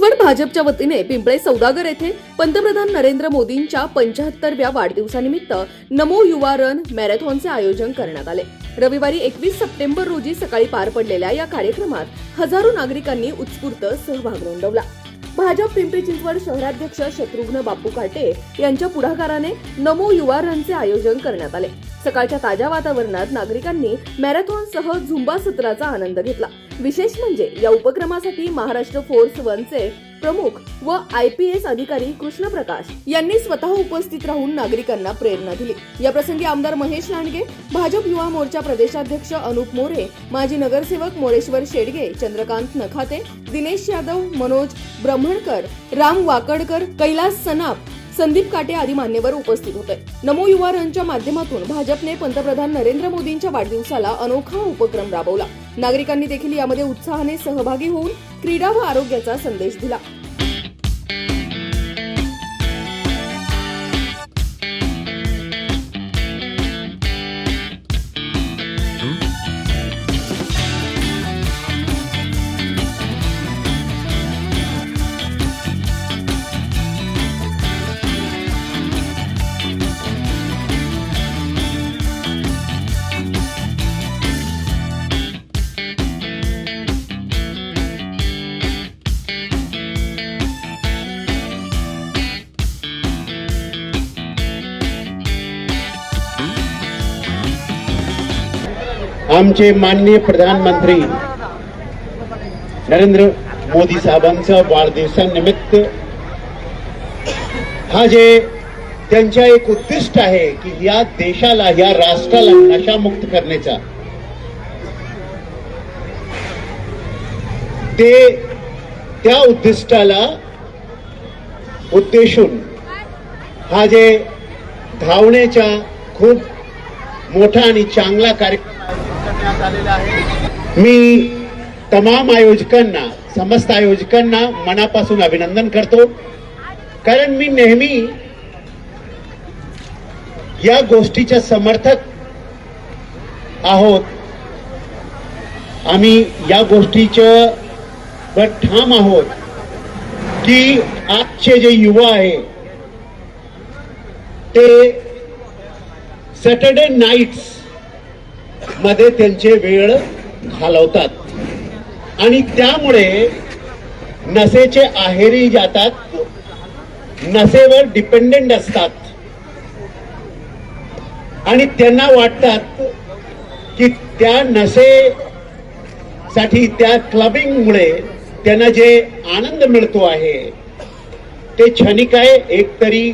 कोथवड भाजपच्या वतीने पिंपळे सौदागर येथे पंतप्रधान नरेंद्र मोदींच्या पंच्याहत्तरव्या वाढदिवसानिमित्त नमो युवा रन मॅरेथॉनचे आयोजन करण्यात आले. रविवारी एकवीस सप्टेंबर रोजी सकाळी पार पडलेल्या या कार्यक्रमात हजारो नागरिकांनी उत्स्फूर्त सहभाग नोंदवला. भाजप पिंपरी चिंचवड शहराध्यक्ष शत्रुघ्न बापू काटे यांच्या पुढाकाराने नमो युवा रनचे आयोजन करण्यात आले. सकाळच्या ताज्या वातावरणात नागरिकांनी मॅरेथॉनसह झुंबा सत्राचा आनंद घेतला. विशेष म्हणजे या उपक्रमासाठी महाराष्ट्र फोर्स वनचे प्रमुख व आय पी एस अधिकारी कृष्ण प्रकाश यांनी स्वतः उपस्थित राहून नागरिकांना प्रेरणा दिली. या प्रसंगी आमदार महेश लांडगे भाजप युवा मोर्चा प्रदेशाध्यक्ष अनुप मोरे माजी नगरसेवक मोरेश्वर शेडगे चंद्रकांत नखाते दिनेश यादव मनोज ब्रह्मणकर राम वाकडकर कैलास सनाप संदीप काटे आदी मान्यवर उपस्थित होते. नमो युवा रनच्या माध्यमातून भाजपने पंतप्रधान नरेंद्र मोदींच्या वाढदिवसाला अनोखा उपक्रम राबवला. नागरिकांनी देखील यामध्ये उत्साहाने सहभागी होऊन क्रीडा व आरोग्याचा संदेश दिला. आमचे माननीय प्रधानमंत्री नरेंद्र मोदी साहेबांचा वाढदिवसानिमित्त हा जे त्यांच्या एक उद्दिष्ट आहे की या देशाला या राष्ट्राला नशामुक्त करण्याचा ते त्या उद्दिष्टाला उद्देशून हा जे धावण्याचा खूप मोठा आणि चांगला कार्यक्रम करण्यात आलेला आहे. मी तमाम आयोजकांना समस्त आयोजकांना मनापासून अभिनंदन करतो. कारण मी नेहमी या गोष्टीच्या समर्थक आहोत. आम्ही या गोष्टीच्या वर ठाम आहोत की आजचे जे युवा आहे ते सॅटर्डे नाईट्स मध्ये त्यांचे वेळ घालवतात. आणि त्यामुळे नशेचे आहेरी जातात नशेवर डिपेंडेंट असतात. आणि त्यांना वाटतात की त्या नसेसाठी त्या क्लबिंगमुळे त्यांना जे आनंद मिळतो आहे ते क्षणिक आहे एकतरी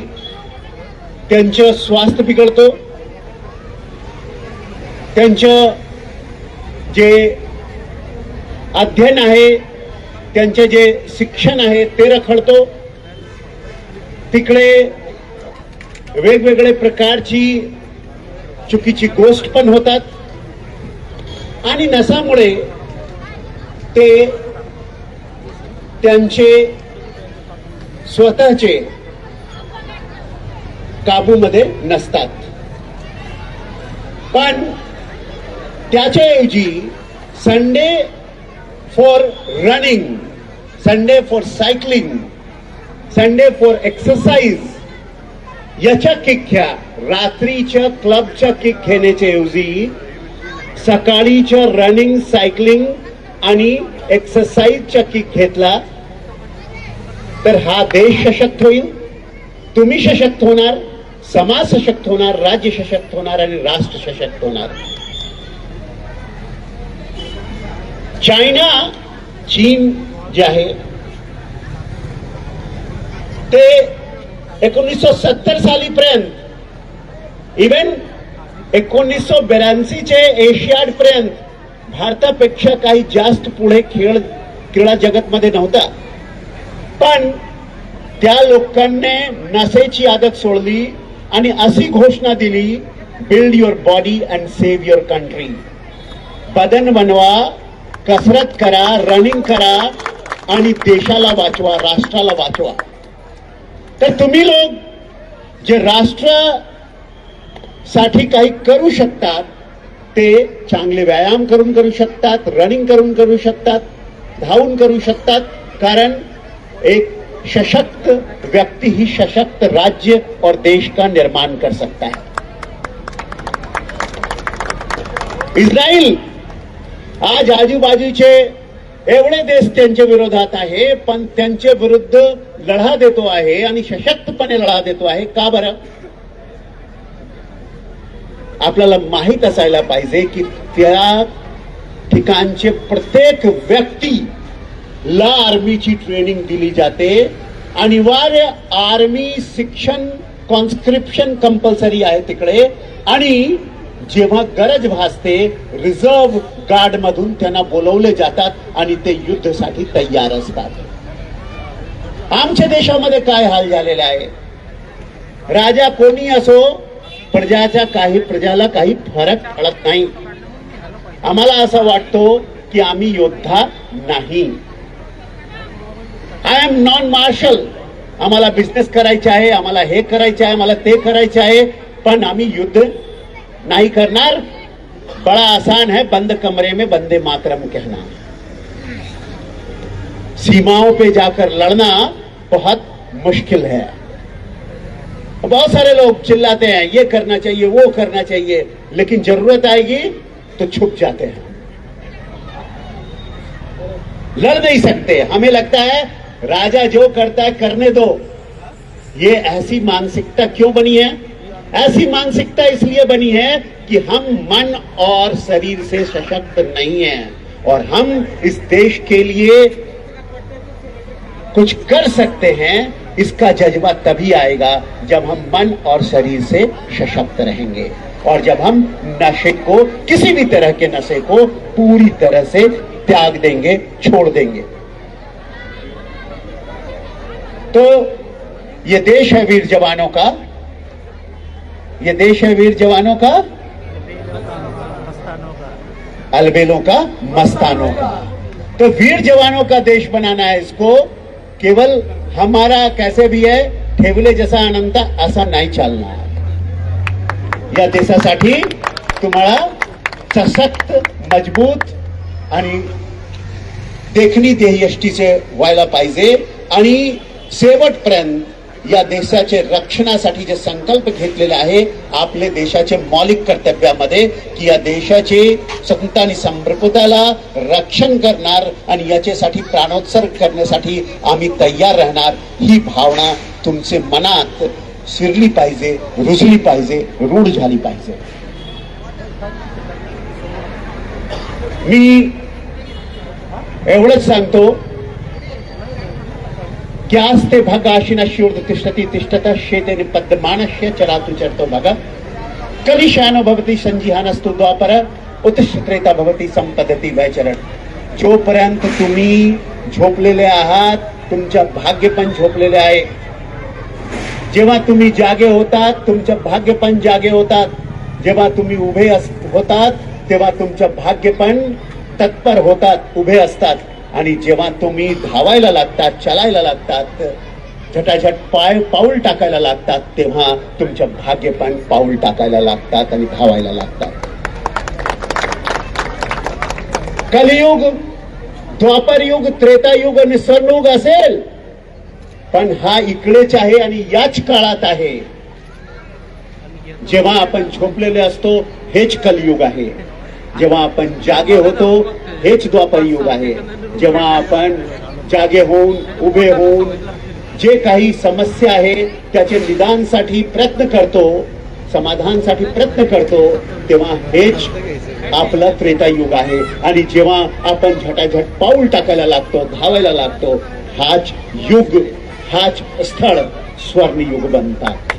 त्यांचं स्वास्थ्य बिघडतो. त्यांचं जे अध्ययन आहे त्यांचे जे शिक्षण आहे ते रखडतो. तिकडे वेगवेगळे प्रकारची चुकीची गोष्ट पण होतात. आणि नसामुळे ते त्यांचे स्वतःचे काबूमध्ये नसतात. पण त्याच्याऐवजी Sunday for running Sunday for cycling Sunday for exercise याच्या किक घ्या रात्रीच्या क्लबच्या किक घेण्याच्या ऐवजी सकाळीच्या रनिंग सायकलिंग आणि एक्सरसाइजच्या किक घेतला तर हा देश सशक्त होईल तुम्ही सशक्त होणार समाज सशक्त होणार राज्य सशक्त होणार आणि राष्ट्र सशक्त होणार. चायना चीन जे आहे ते एकोणीसशे सत्तर सालीपर्यंत इवन एकोणीसशे ब्याऐंशीचे एशियाड पर्यंत भारतापेक्षा काही जास्त पुढे खेळ क्रीडा जगतमध्ये नव्हता. पण त्या लोकांनी नशेची आदत सोडली आणि अशी घोषणा दिली build your body and save your country बदन बनवा कसरत करा रनिंग करा आणि देशाला वाचवा राष्ट्राला वाचवा. तर तुम्ही लोक जे राष्ट्रसाठी काही करू शकतात ते चांगले व्यायाम करून करू शकतात रनिंग करून करू शकतात धावून करू शकतात कारण एक सशक्त व्यक्ति ही सशक्त राज्य और देश का निर्माण कर सकता है. इस्रायल आज आजूबाजूचे एवढे देश त्यांच्या विरोधात आहे पण त्यांच्या विरुद्ध लढा देतो आहे आणि सशक्तपणे लढा देतो आहे. का बरं? आपल्याला माहीत असायला पाहिजे की त्या ठिकाणचे प्रत्येक व्यक्ती ला आर्मीची ट्रेनिंग दिली जाते. अनिवार्य आर्मी शिक्षण कॉन्स्क्रिप्शन कंपल्सरी आहे तिकडे. आणि जेव्हा गरज भासते रिझर्व्ह गार्ड मधून त्यांना बोलवले जातात आणि ते युद्धसाठी तयार असतात. आमच्या देशामध्ये काय हाल झालेला आहे? राजा कोणी असो प्रजाच्या काही प्रजाला काही फरक पडत नाही. आम्हाला असं वाटतो की आम्ही योद्धा नाही. आय एम नॉन मार्शल आम्हाला बिझनेस करायचे आहे आम्हाला हे करायचे आहे आम्हाला ते करायचे आहे पण आम्ही युद्ध नहीं करना बड़ा आसान है, बंद कमरे में बंदे मातरम कहना। सीमाओं पे जाकर लड़ना बहुत मुश्किल है। बहुत सारे लोग चिल्लाते हैं, ये करना चाहिए, वो करना चाहिए, लेकिन ज़रूरत आएगी तो छुप जाते हैं। लड़ नहीं सकते। हमें लगता है, राजा जो करता है, करने दो। ये ऐसी मानसिकता क्यों बनी है? ऐसी मानसिकता इसलिए बनी है कि हम मन और शरीर से सशक्त नहीं है और हम इस देश के लिए कुछ कर सकते हैं, इसका जज्बा तभी आएगा जब हम मन और शरीर से सशक्त रहेंगे। और जब हम नशे को, किसी भी तरह के नशे को पूरी तरह से त्याग देंगे, छोड़ देंगे। तो ये देश है वीर जवानों का। ये देश है वीर जवानों का? अलबेलों का मस्तानों का। तो वीर जवानों का देश बनाना है इसको। केवल हमारा कैसे भी है ठेवले जसा आनंद असा नाही चालणार या देशासाठी तुम्हाला सशक्त मजबूत आणि देखणी ध्येयष्टीचे व्हायला पाहिजे आणि शेवटपर्यंत या देशाचे रक्षणासाठी जे संकल्प घेतलेले आहे आपले देशाचे मौलिक कर्तव्यामध्ये की या देशाचे संत आणि संप्रभुताला रक्षण करणार आणि याच्यासाठी प्राणोत्सर्ग करण्यासाठी आम्ही तयार राहणार. ही भावना तुमचे मनात शिरली पाहिजे रुजली पाहिजे रूढ झाली पाहिजे. मी एवढंच सांगतो क्यास्ते भगाशिन शूर्द तिष्ठति तिष्ठत शेते पद्मानस्य चरातु चरतो भग कलिशानो भवति संजिहानस्तु द्वापर उत्तिष्ठत्रेता भवती संपदती वैचरण जोपर्यंत तुम्ही झोपलेले आहात तुमच्या भाग्य पण झोपलेले आहे जेव्हा तुम्ही जागे होतात तुमचं भाग्य पण जागे होतात जेव्हा तुम्ही उभे अस- होतात तेव्हा तुमचं भाग्य पण तत्पर होतात उभे असतात आणि जेव्हा तुम्ही धावायला लागतात चालायला लागतात झटाझट पाय पाऊल टाकायला लागतात तेव्हा तुमच्या भाग्य पण पाऊल टाकायला लागतात आणि धावायला लागतात. कलियुग द्वापर युग त्रेतायुग आणि स्वर्णयुग असेल. पण हा इकडेच आहे आणि याच काळात आहे. जेव्हा आपण झोपलेले असतो हेच कलयुग आहे. जेव्हा आपण जागे होतो हेच द्वापर युग आहे. जेव्हा आपण जागे होऊन उभे होऊन जे काही समस्या आहे त्याचे निदानसाठी प्रयत्न करतो समाधानसाठी प्रयत्न करतो तेव्हा हेच आपलं त्रेतायुग आहे. आणि जेव्हा आपण झटाझट पाऊल टाकायला लागतो धावायला लागतो हाच युग हाच स्थळ स्वर्णयुग बनतात.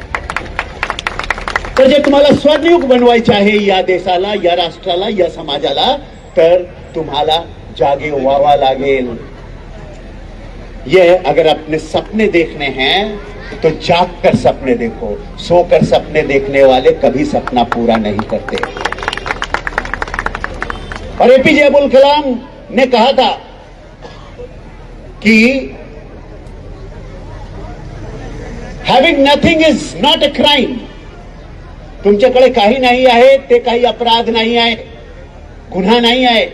तर जे तुम्हाला स्वर्णयुग बनवायचे आहे या देशाला, या राष्ट्राला, या समाजाला, तर तुम्हाला जागे व्हावा लागेल. ये अगर अपने सपने देखने हैं तो जाग कर सपने देखो, सोकर सपने देखने वाले कभी सपना पूरा नहीं करते। और एपीजे अबुल कलाम ने कहा था कि having nothing is not a crime तुमच्याकडे काही नाही आहे, ते काही अपराध नाही आहे, गुन्हा नाही आहे.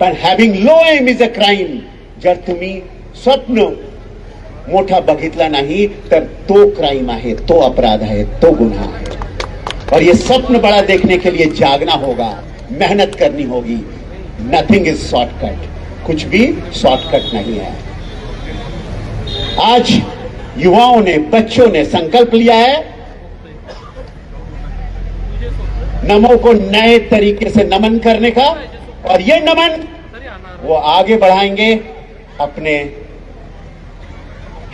पण having low aim is a crime जर तुम्ही स्वप्न मोठा बघितला नहीं, तर तो क्राइम है तो अपराध है तो गुनाह है और ये स्वप्न बड़ा देखने के लिए जागना होगा, मेहनत करनी होगी. नथिंग इज़ शॉर्टकट कुछ भी शॉर्टकट नहीं है. आज युवाओं ने, बच्चों ने संकल्प लिया है नमो को नए तरीके से नमन करने का और ये नमन वो आगे बढ़ाएंगे अपने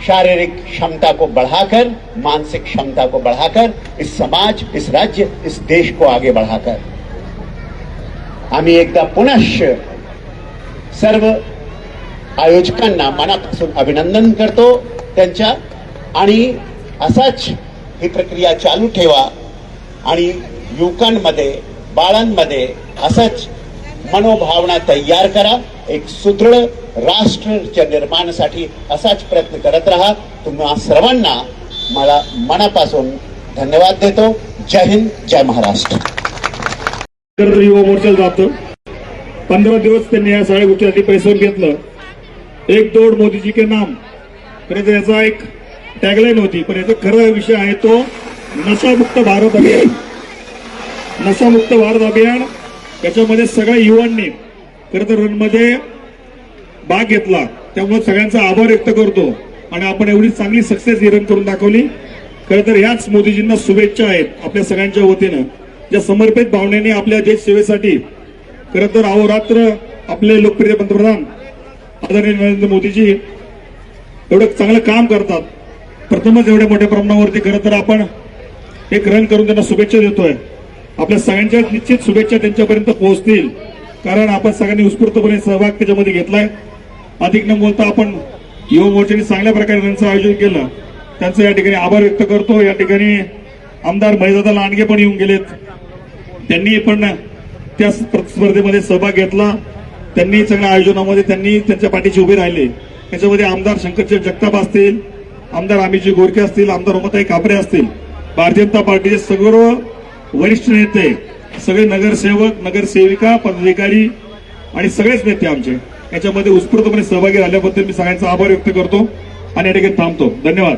शारीरिक क्षमता को बढ़ाकर मानसिक क्षमता को बढ़ाकर इस समाज इस राज्य इस देश को आगे बढ़ाकर। आम्ही एकदा पुनश्च सर्व आयोजकांना मनापासून अभिनंदन करतो त्यांच्या आणि असाच ही प्रक्रिया चालू ठेवा आणि युवकांमध्ये बाळांमध्ये असंच मनोभावना तयार करा. एक सुदृढ राष्ट्रच्या निर्माणासाठी असाच प्रयत्न करत राहा. तुम्हा सर्वांना मला मनापासून धन्यवाद देतो. जय हिंद जय महाराष्ट्र. युवा मोर्चा जातो. पंधरा दिवस त्यांनी या सगळ्या गोष्टीसाठी परिश्रम घेतलं. एक दौड मोदीजी के नाम. खरं तर याचा एक टॅगलाईन होती. पण याचा खरा विषय आहे तो नशामुक्त भारत अभियान. नशामुक्त भारत अभियान त्याच्यामध्ये सगळ्या युवांनी खरं तर रनमध्ये भाग घेतला. त्यामुळे सगळ्यांचा आभार व्यक्त करतो. आणि आपण एवढी चांगली सक्सेस ही रन करून दाखवली. खरं तर ह्याच मोदीजींना शुभेच्छा आहेत आपल्या सगळ्यांच्या वतीनं. ज्या समर्पित भावनेने आपल्या देश सेवेसाठी खरं तर अहोरात्र आपले लोकप्रिय पंतप्रधान आदरणीय नरेंद्र मोदीजी एवढं चांगलं काम करतात. प्रथमच एवढ्या मोठ्या प्रमाणावरती खरं तर आपण एक रन करून त्यांना शुभेच्छा देतोय. आपल्या सगळ्यांच्या निश्चित शुभेच्छा त्यांच्यापर्यंत पोहोचतील. कारण आपण सगळ्यांनी उत्स्फूर्तपणे सहभाग त्याच्यामध्ये घेतलाय. अधिक न बोलता आपण युवा मोर्चाने चांगल्या प्रकारे त्यांचं आयोजन केलं. त्यांचं या ठिकाणी आभार व्यक्त करतो. या ठिकाणी आमदार महिदादा लांडगे पण येऊन गेलेत. त्यांनी पण त्या स्पर्धेमध्ये सहभाग घेतला. त्यांनी सगळ्या आयोजनामध्ये त्यांनी त्यांच्या पाठीशी उभे राहिले. त्याच्यामध्ये आमदार शंकरचे जगताप असतील आमदार आमिजी गोरखे असतील आमदार उमाताई कापरे असतील. भारतीय जनता पार्टीचे सर्व वरिष्ठ नेते सगळे नगरसेवक नगरसेविका पदाधिकारी आणि सगळेच नेते आमचे. याच्यामध्ये उत्स्फूर्तपणे सहभागी झाल्याबद्दल मी सगळ्यांचा आभार व्यक्त करतो आणि या ठिकाणी थांबतो. धन्यवाद.